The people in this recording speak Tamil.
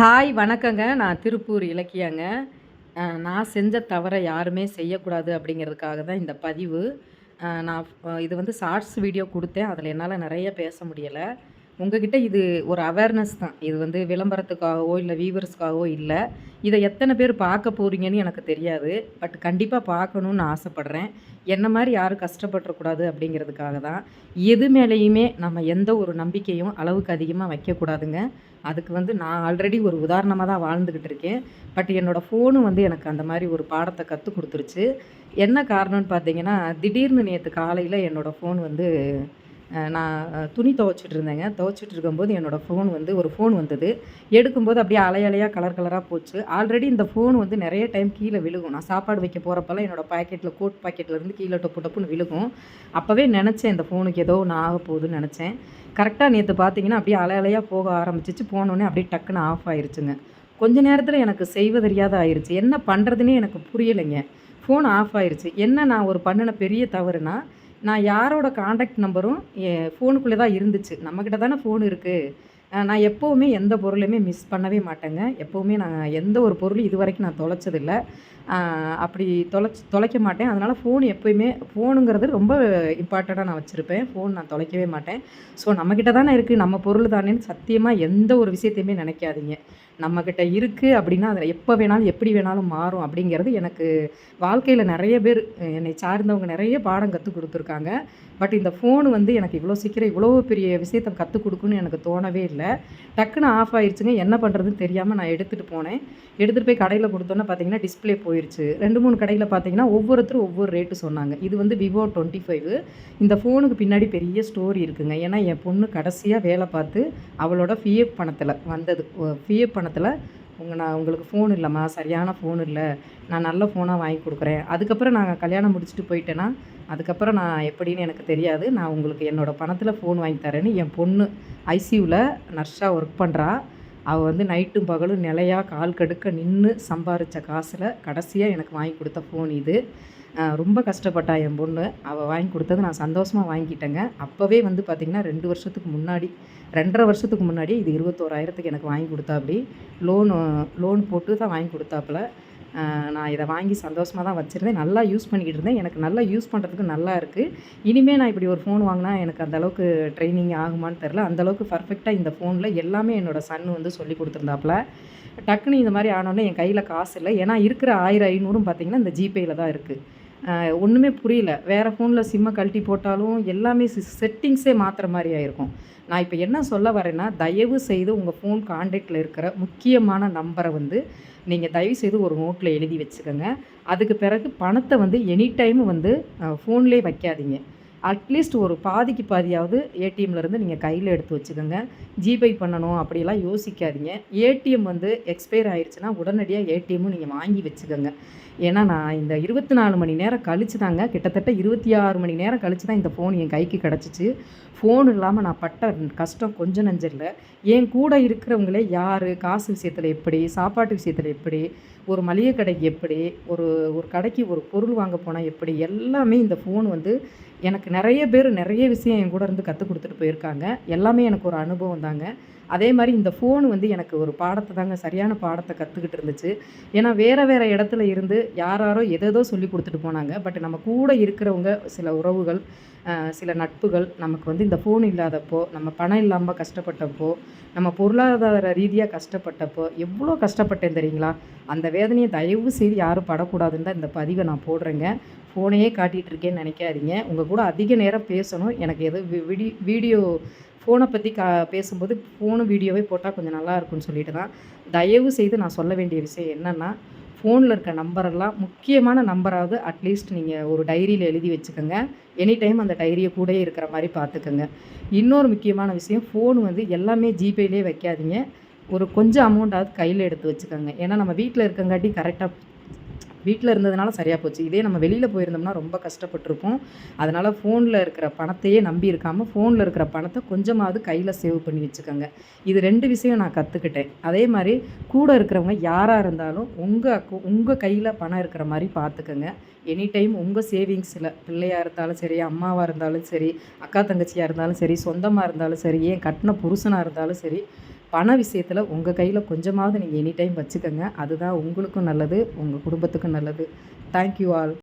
ஹாய் வணக்கங்க. நான் திருப்பூர் இலக்கியாங்க. நான் செஞ்ச தவறை யாருமே செய்யக்கூடாது அப்படிங்கிறதுக்காக தான் இந்த பதிவு. நான் இது வந்து ஷார்ட்ஸ் வீடியோ கொடுத்தேன் அதில் என்னால் நிறைய பேச முடியலை உங்ககிட்ட இது ஒரு அவேர்னஸ் தான். இது வந்து விளம்பரத்துக்காகவோ, இல்லை வியூவர்ஸ்க்காகவோ இல்லை இதை எத்தனை பேர் பார்க்க போகிறீங்கன்னு எனக்கு தெரியாது. பட் கண்டிப்பாக பார்க்கணுன்னு ஆசைப்பட்றேன் என்ன மாதிரி யாரும் கஷ்டப்பட்டுறக்கூடாது அப்படிங்கிறதுக்காக தான். எது மேலேயுமே நம்ம எந்த ஒரு நம்பிக்கையும் அளவுக்கு அதிகமாக வைக்கக்கூடாதுங்க. அதுக்கு வந்து நான் ஆல்ரெடி ஒரு உதாரணமாக தான் வாழ்ந்துக்கிட்டு இருக்கேன். பட் என்னோடய ஃபோனு வந்து எனக்கு அந்த மாதிரி ஒரு பாடத்தை கற்றுக் கொடுத்துருச்சு என்ன காரணம்னு பார்த்தீங்கன்னா, திடீர்னு நேற்று காலையில் என்னோடய ஃபோன் வந்து நான் துணி துவச்சிட்டு இருந்தேங்க. துவைச்சுட்டு இருக்கும்போது என்னோடய ஃபோன் வந்து ஒரு ஃபோன் வந்தது. எடுக்கும்போது அப்படியே அலையலையாக கலர் கலராக போச்சு. ஆல்ரெடி இந்த ஃபோன் வந்து நிறைய டைம் கீழே விழுகும். நான் சாப்பாடு வைக்க போகிறப்பெல்லாம் என்னோடய பாக்கெட்டில் கோட் பாக்கெட்ல இருந்து டொப்பு டொப்புன்னு விழுகும். அப்போவே நினச்சேன் இந்த ஃபோனுக்கு ஏதோ ஒண்ணு ஆகப்போகுதுன்னு நினச்சேன் கரெக்டாக நேற்று பார்த்தீங்கன்னா, அப்படியே அலையலையாக போக ஆரம்பிச்சிச்சு போனோடனே அப்படியே டக்குன்னு ஆஃப் ஆயிடுச்சுங்க கொஞ்ச நேரத்தில் எனக்கு செய்வதறியாத ஆயிடுச்சு என்ன பண்ணுறதுன்னே எனக்கு புரியலைங்க. ஃபோன் ஆஃப் ஆயிருச்சு. என்ன நான் ஒரு பண்ணின பெரிய தவறுனா, நான் யாரோட காண்டாக்ட் நம்பரும் என் தான் இருந்துச்சு. நம்மக்கிட்ட தானே ஃபோன் இருக்குது நான் எப்போவுமே எந்த பொருளையுமே மிஸ் பண்ணவே மாட்டேங்க. எப்போவுமே நான் எந்த ஒரு பொருளும் இது வரைக்கும் நான் தொலைச்சதில்ல. அப்படி தொலைச் தொலைக்க மாட்டேன். அதனால் ஃபோன் எப்போயுமே ஃபோனுங்கிறது ரொம்ப இம்பார்ட்டண்ட்டாக நான் வச்சுருப்பேன் ஃபோன் நான் தொலைக்கவே மாட்டேன். ஸோ நம்மக்கிட்ட தானே இருக்குது நம்ம பொருள் தானேன்னு சத்தியமாக எந்த ஒரு விஷயத்தையுமே நினைக்காதீங்க நம்மக்கிட்ட இருக்குது அப்படின்னா, அதில் எப்போ வேணாலும், எப்படி வேணாலும் மாறும் அப்படிங்கிறது எனக்கு வாழ்க்கையில் நிறைய பேர் என்னை சார்ந்தவங்க நிறைய பாடம் கற்றுக் கொடுத்துருக்காங்க பட் இந்த ஃபோனு வந்து எனக்கு இவ்வளோ சீக்கிரம் இவ்வளோ பெரிய விஷயத்த கற்றுக் கொடுக்குன்னு எனக்கு தோணவே இல்லை டக்குன்னு ஆஃப் ஆயிடுச்சுங்க என்ன பண்ணுறதுன்னு தெரியாமல் நான் எடுத்துகிட்டு போனேன். எடுத்துகிட்டு போய் கடையில் குடுத்தோனே பார்த்தீங்கன்னா, டிஸ்பிளே போயிடுச்சு ரெண்டு மூணு கடையில் பார்த்தீங்கன்னா, ஒவ்வொருத்தரும் ஒவ்வொரு ரேட்டு சொன்னாங்க. இது வந்து விவோ 25 இந்த ஃபோனுக்கு பின்னாடி பெரிய ஸ்டோரி இருக்குங்க. ஏன்னா, என் பொண்ணு கடைசியாக வேலை பார்த்து அவளோட ஃபிஎஃப் பணத்தில் வந்தது. ஃபிஎஃப் பணத்தில் உங்கள் நான் உங்களுக்கு ஃபோன் இல்லைம்மா சரியான ஃபோன் இல்லை நான் நல்ல ஃபோனாக வாங்கி கொடுக்குறேன் அதுக்கப்புறம் நாங்கள் கல்யாணம் முடிச்சுட்டு போயிட்டேன்னா, அதுக்கப்புறம் நான் எப்படின்னு எனக்கு தெரியாது. நான் உங்களுக்கு என்னோட பணத்தில் ஃபோன் வாங்கி தரேன்னு என் பொண்ணு ஐசியூவில் நர்ஸாக ஒர்க் பண்ணுறா அவள் வந்து நைட்டும் பகலும் நிலையா கால் கடுக்க நின்று சம்பாரித்த காசில் கடைசியாக எனக்கு வாங்கி கொடுத்த ஃபோன் இது. ரொம்ப கஷ்டப்பட்டா என் பொண்ணு. அவள் வாங்கி கொடுத்தது நான் சந்தோஷமாக வாங்கிக்கிட்டேங்க. அப்பவே வந்து பார்த்திங்கன்னா ரெண்டு வருஷத்துக்கு முன்னாடி 2 1/2 வருஷத்துக்கு முன்னாடி இது 21,000க்கு எனக்கு வாங்கி குடுத்தாப்படி. லோனு லோன் போட்டு தான் வாங்கி கொடுத்தாப்புல நான் இதை வாங்கி சந்தோஷமாக தான் வச்சுருந்தேன் நல்லா யூஸ் பண்ணிக்கிட்டு இருந்தேன். எனக்கு நல்லா யூஸ் பண்ணுறதுக்கு நல்லா இருக்குது இனிமேல் நான் இப்படி ஒரு ஃபோன் வாங்கினா எனக்கு அந்தளவுக்கு ட்ரைனிங் ஆகுமான்னு தெரில அந்த அளவுக்கு இந்த ஃபோனில் எல்லாமே என்னோட சன் வந்து சொல்லி கொடுத்துருந்தாப்புல டக்குன்னு இந்த மாதிரி ஆனோடனே என் கையில் காசு இல்லை ஏன்னா இருக்கிற ஆயிரம் ஐநூறும் பார்த்திங்கன்னா இந்த ஜிபேயில் தான் இருக்குது ஒன்றுமே புரியல. வேறு ஃபோனில் சிம்மை கழட்டி போட்டாலும் எல்லாமே செட்டிங்ஸே மாற்றுற மாதிரி ஆயிருக்கும். நான் இப்போ என்ன சொல்ல வரேன்னா, தயவு செய்து உங்கள் ஃபோன் காண்டாக்டில் இருக்கிற முக்கியமான நம்பரை வந்து நீங்கள் தயவு செய்து ஒரு நோட்டில் எழுதி வச்சுக்கோங்க அதுக்கு பிறகு பணத்தை வந்து எனி டைம் வந்து ஃபோன்லேயே வைக்காதீங்க. அட்லீஸ்ட் ஒரு பாதிக்கு பாதியாவது ஏடிஎம்லேருந்து இருந்து கையில் எடுத்து வச்சுக்கோங்க. ஜிபே பண்ணணும் அப்படிலாம் யோசிக்காதீங்க. ஏடிஎம் வந்து எக்ஸ்பயர் ஆயிடுச்சுன்னா உடனடியாக ஏடிஎம்மும் நீங்கள் வாங்கி வச்சுக்கோங்க. ஏன்னா, நான் இந்த 24 மணி நேரம் கழிச்சு தாங்க கிட்டத்தட்ட 26 மணி நேரம் கழிச்சு தான் இந்த ஃபோன் என் கைக்கு கிடச்சிச்சு. ஃபோன் இல்லாமல் நான் பட்ட கஷ்டம் கொஞ்சம் நஞ்சம் என் கூட இருக்கிறவங்களே யார் காசு விஷயத்தில் எப்படி, சாப்பாட்டு விஷயத்தில் எப்படி, ஒரு மளிகை கடைக்கு எப்படி, ஒரு ஒரு கடைக்கு ஒரு பொருள் வாங்க போனால் எப்படி, எல்லாமே இந்த ஃபோன் வந்து எனக்கு நிறைய பேர் நிறைய விஷயம் என் கூட இருந்து கற்றுக் கொடுத்துட்டு போயிருக்காங்க. எல்லாமே எனக்கு ஒரு அனுபவம் தாங்க. அதே மாதிரி இந்த ஃபோன் வந்து எனக்கு ஒரு பாடத்தை தாங்க சரியான பாடத்தை கற்றுக்கிட்டு இருந்துச்சு. ஏன்னா, வேறு வேறு இடத்துல இருந்து யாராரோ எதேதோ சொல்லி கொடுத்துட்டு போனாங்க. பட் நம்ம கூட இருக்கிறவங்க சில உறவுகள், சில நட்புகள் நமக்கு வந்து இந்த ஃபோன் இல்லாதப்போ, நம்ம பணம் இல்லாமல் கஷ்டப்பட்டப்போ, நம்ம பொருளாதார ரீதியாக கஷ்டப்பட்டப்போ, எவ்வளோ கஷ்டப்பட்டேன் தெரியுங்களா? அந்த வேதனையை தயவு செய்து யாரும் படக்கூடாதுன்னு தான் இந்த பதிவை நான் போடுறேங்க. ஃபோனையே காட்டிட்டு இருக்கேன்னு நினைக்காதீங்க உங்கள் கூட அதிக நேரம் பேசணும். எனக்கு எதுவும் வி விடி வீடியோ ஃபோனை பற்றி கா பேசும்போது ஃபோனு வீடியோவே போட்டால் கொஞ்சம் நல்லா இருக்கும்னு சொல்லிட்டு தான். தயவு செய்து நான் சொல்ல வேண்டிய விஷயம் என்னென்னா ஃபோனில் இருக்க நம்பரெல்லாம் முக்கியமான நம்பராவது அட்லீஸ்ட் நீங்கள் ஒரு டைரியில் எழுதி வச்சுக்கோங்க எனி டைம் அந்த டைரியை கூடயே இருக்கிற மாதிரி பார்த்துக்கோங்க இன்னொரு முக்கியமான விஷயம் ஃபோன் வந்து எல்லாமே ஜிபேலேயே வைக்காதீங்க. ஒரு கொஞ்சம் அமௌண்ட்டாவது கையில் எடுத்து வச்சுக்கோங்க ஏன்னா, நம்ம வீட்டில் இருக்கங்காட்டி கரெக்டாக வீட்டில் இருந்ததுனால சரியாக போச்சு. இதே நம்ம வெளியில் போயிருந்தோம்னா ரொம்ப கஷ்டப்பட்டிருப்போம். அதனால் ஃபோனில் இருக்கிற பணத்தையே நம்பி இருக்காமல் ஃபோனில் இருக்கிற பணத்தை கொஞ்சமாவது கையில் சேவ் பண்ணி வச்சுக்கோங்க. இது ரெண்டு விஷயம் நான் கற்றுக்கிட்டேன் அதே மாதிரி கூட இருக்கிறவங்க யாராக இருந்தாலும் உங்கள் அக்கௌ உங்கள் கையில் பணம் இருக்கிற மாதிரி பார்த்துக்கோங்க எனி டைம் உங்கள் சேவிங்ஸில் பிள்ளையாக இருந்தாலும் சரி, அம்மாவாக இருந்தாலும் சரி, அக்கா தங்கச்சியாக இருந்தாலும் சரி, சொந்தமாக இருந்தாலும் சரி, ஏன் கட்டின புருஷனாக இருந்தாலும் சரி, பண விஷயத்தில் உங்கள் கையில் கொஞ்சமாவது நீங்கள் எனி டைம் வச்சுக்கோங்க. அதுதான் உங்களுக்கும் நல்லது உங்கள் குடும்பத்துக்கும் நல்லது. Thank you all